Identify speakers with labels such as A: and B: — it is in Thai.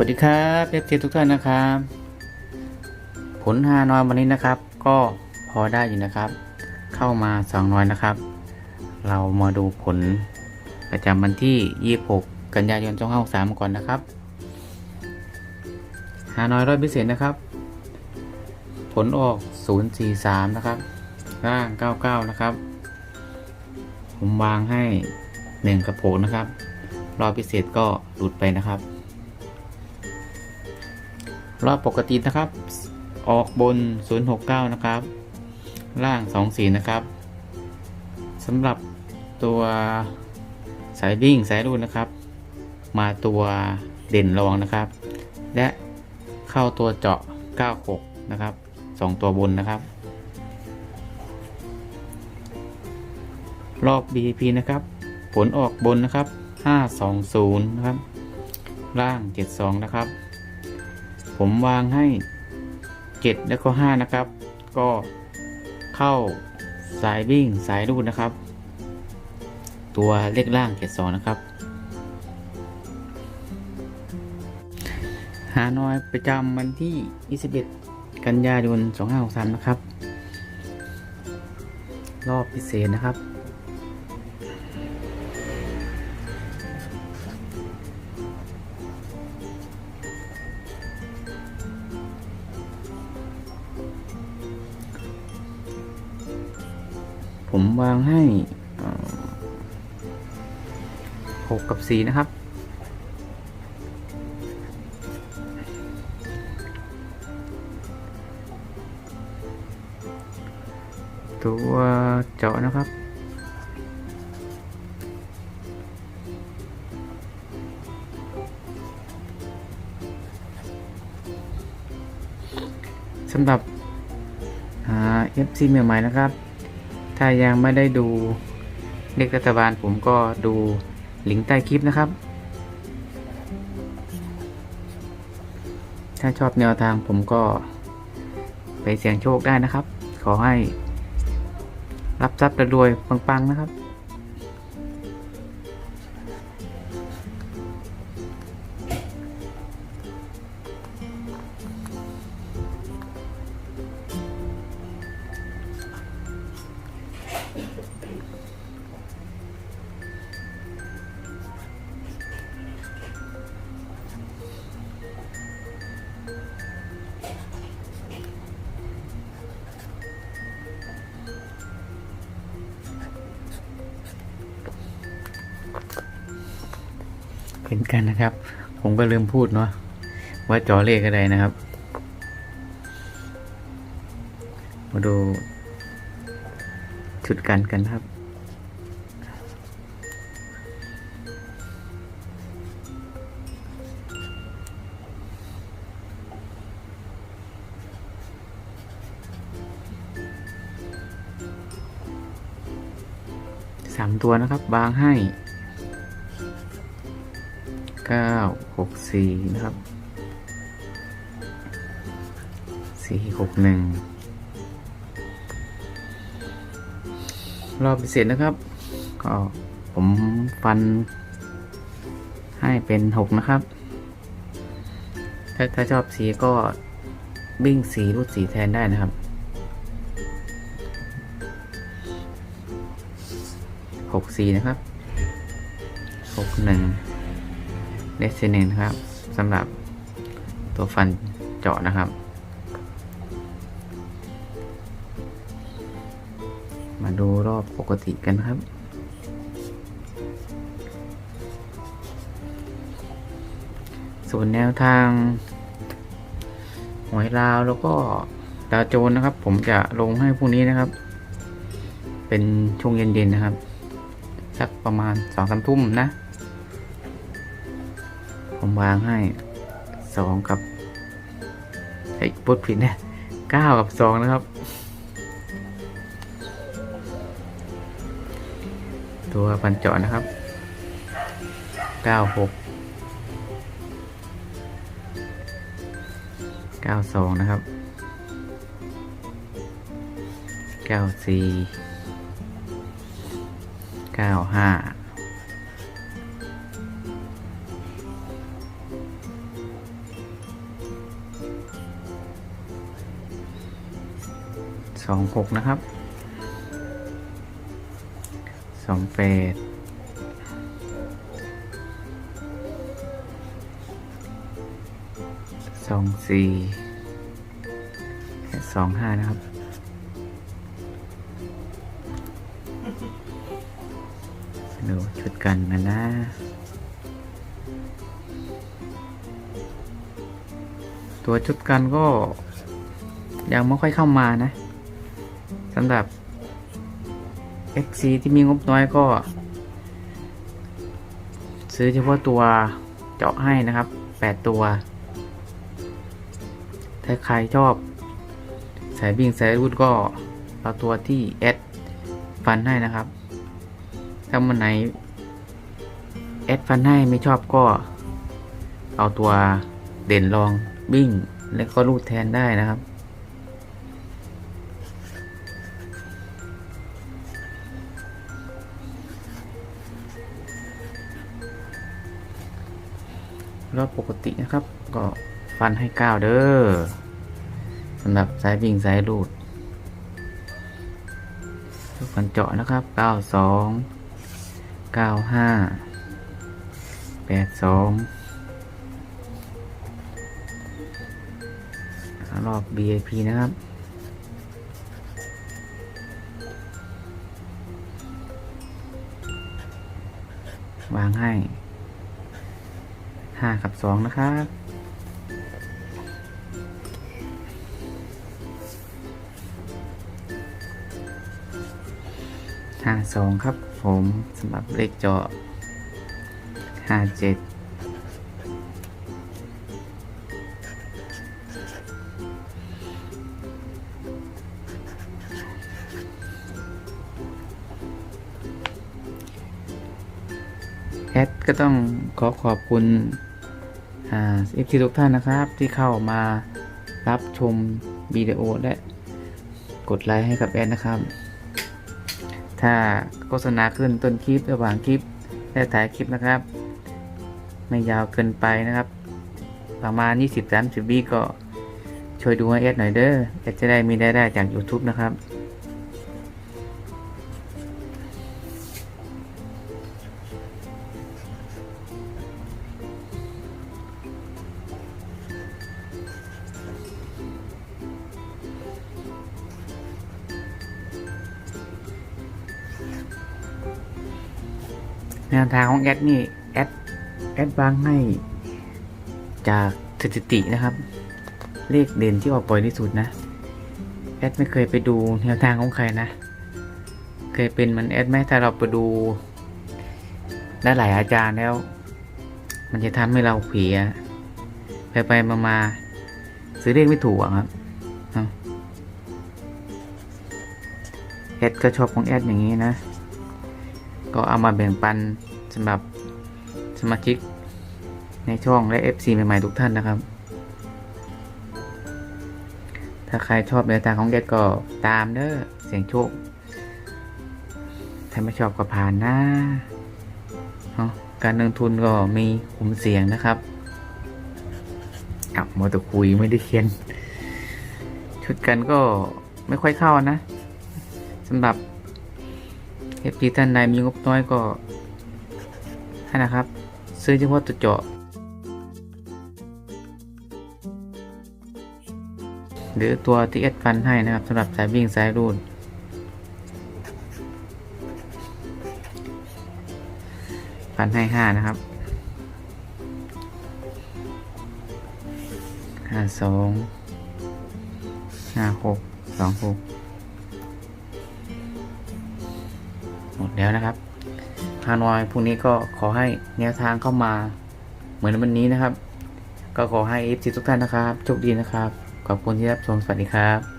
A: วัสดีครับเอฟซีทุกท่านนะครับ ผลฮานอยวันนี้นะครับ ก็พอได้อยู่นะครับ เข้ามา2น้อยนะครับ เรามาดูผลประจำวันที่ 26 กันยายน2563ก่อนนะครับฮานอยร้อยพิเศษนะครับ ผลออก 043 นะครับร่าง 99 นะครับ ผมวางให้ 1กระโปงนะครับ รอบพิเศษก็หลุดไปนะครับ รอบปกตินะครับ ออกบน 069 นะครับ ล่าง 24 นะครับสำหรับตัวสายวิ่งสายรูดนะครับ มาตัวเด่นรองนะครับ และเข้าตัวเจาะ 96 นะครับ 2 ตัวบนนะครับ รอบ BP นะครับ ผลออกบนนะครับ 520 นะครับ ล่าง 72 นะครับ ผมวางให้ 7 แล้วก็ 5 นะครับ ก็เข้าสายวิ่งสายรูดนะครับ ตัวเลขล่าง72นะครับ หาน้อยประจำวันที่ 21 กันยายน 2563 นะครับ รอบพิเศษนะครับ ผมวางให้หกกับสี่นะครับ ตัวเจาะนะครับสำหรับเอฟซีใหม่ๆนะครับ ถ้ายังไม่ได้ดูเลขรัฐบาลผมก็ดูลิงก์ใต้คลิปนะครับ ถ้าชอบแนวทางผมก็ไปเสี่ยงโชคได้นะครับ ขอให้รับทรัพย์รวยๆปังๆนะครับ เป็นกันนะครับ ผมก็ลืมพูดเนาะว่าจอเลขอะไรนะครับ มาดู ชุดกันกันครับ สามตัวนะครับ บางให้เก้าหกสี่นะครับสี่หกหนึ่ง รอบพิเศษนะครับ ก็ผมฟัน ให้เป็นหกนะครับ ถ้าถ้าชอบสีก็บิ้งสีรูดสีแทนได้นะครับหกสีนะครับหกหนึ่งเลสเซนนนะครับสำหรับตัวฟันเจาะนะครับ ดูรอบปกติกันครับ ส่วนแนวทางหวยลาวแล้วก็ดาวโจนนะครับ ผมจะลงให้พรุ่งนี้นะครับ เป็นช่วงเย็นๆนะครับ สักประมาณสองสามทุ่มนะ ผมวางให้สองกับไอ้ปุดผิดเนี่ยเก้ากับสองนะครับ ตัวบรรจาะนะครับ 96 92 นะครับ 94 95 26 นะครับ สองแปดสองสี่และสองห้านะครับ ดูชุดกันนะนะตัวชุดกันก็ยังไม่ค่อยเข้ามานะสำหรับ XC ที่มีงบน้อยก็ ซื้อเฉพาะตัวเจาะให้นะครับ 8 ตัว ถ้าใครชอบ สายวิ่งสายรูดก็เอาตัวที่แอดฟันให้นะครับ ถ้ามันไหนแอดฟันให้ไม่ชอบก็ เอาตัวเด่นรองวิ่งแล้วก็รูดแทนได้นะครับ รอบปกตินะครับ ก็ฟันให้ก้าวเด้อสำหรับสายวิ่งสายรูดทุกฟันเจาะนะครับ 92 95 82 รอบ BIP นะครับวางให้ ห้ากับสองนะครับห้าสองครับผมสำหรับเลขเจาะห้าเจ็ดแอดก็ต้องขอขอบคุณ เอฟซีทุกท่านนะครับที่เข้ามารับชมวิดีโอและกดไลค์ให้กับแอดนะครับ ถ้าโฆษณาขึ้นต้นคลิประหว่างคลิปและถ่ายคลิปนะครับ ไม่ยาวเกินไปนะครับ ประมาณ 20-30วิก็ช่วยดูให้แอดหน่อยเด้อแอดจะได้มีรายได้จาก YouTube นะครับ แนวทางของแอดนี่แอดแอดวางให้ จากสถิตินะครับ เลขเด่นที่ออกบ่อยที่สุดนะแอดไม่เคยไปดูแนวทางของใครนะ เคยเป็นมันแอดไหมถ้าเราไปดูได้หลายอาจารย์แล้ว มันจะทำให้เราเผียไปไปมามาซื้อเลขไม่ถูกครับแอดก็ชอบของแอดอย่างนี้นะ ก็เอามาแบ่งปันสำหรับสมาชิกในช่องและ FC ใหม่ๆทุกท่านนะครับ ถ้าใครชอบแนวทางของแกก็ตามเด้อเสียงโชค ถ้าไม่ชอบก็ผ่านนะเนาะการลงทุนก็มีคุมเสียงนะครับอับมอตคุยไม่ได้เขียน ชุดกันก็ไม่ค่อยเข้านะสำหรับ เอฟท่านใดมีงบน้อยก็ให้นะครับ ซื้อเฉพาะตัวเจาะ หรือตัวที่เอสฟันให้นะครับสำหรับสายวิ่งสายรูดฟันให้ห้านะครับห้าสองห้าหกสองหก หมดแล้วนะครับฮานอยพรุ่งนี้ก็ขอให้แนวทางเข้ามาเหมือนวันนี้นะครับ ก็ขอให้เอฟซีทุกท่านนะครับโชคดีนะครับ ขอบคุณที่รับชมสวัสดีครับ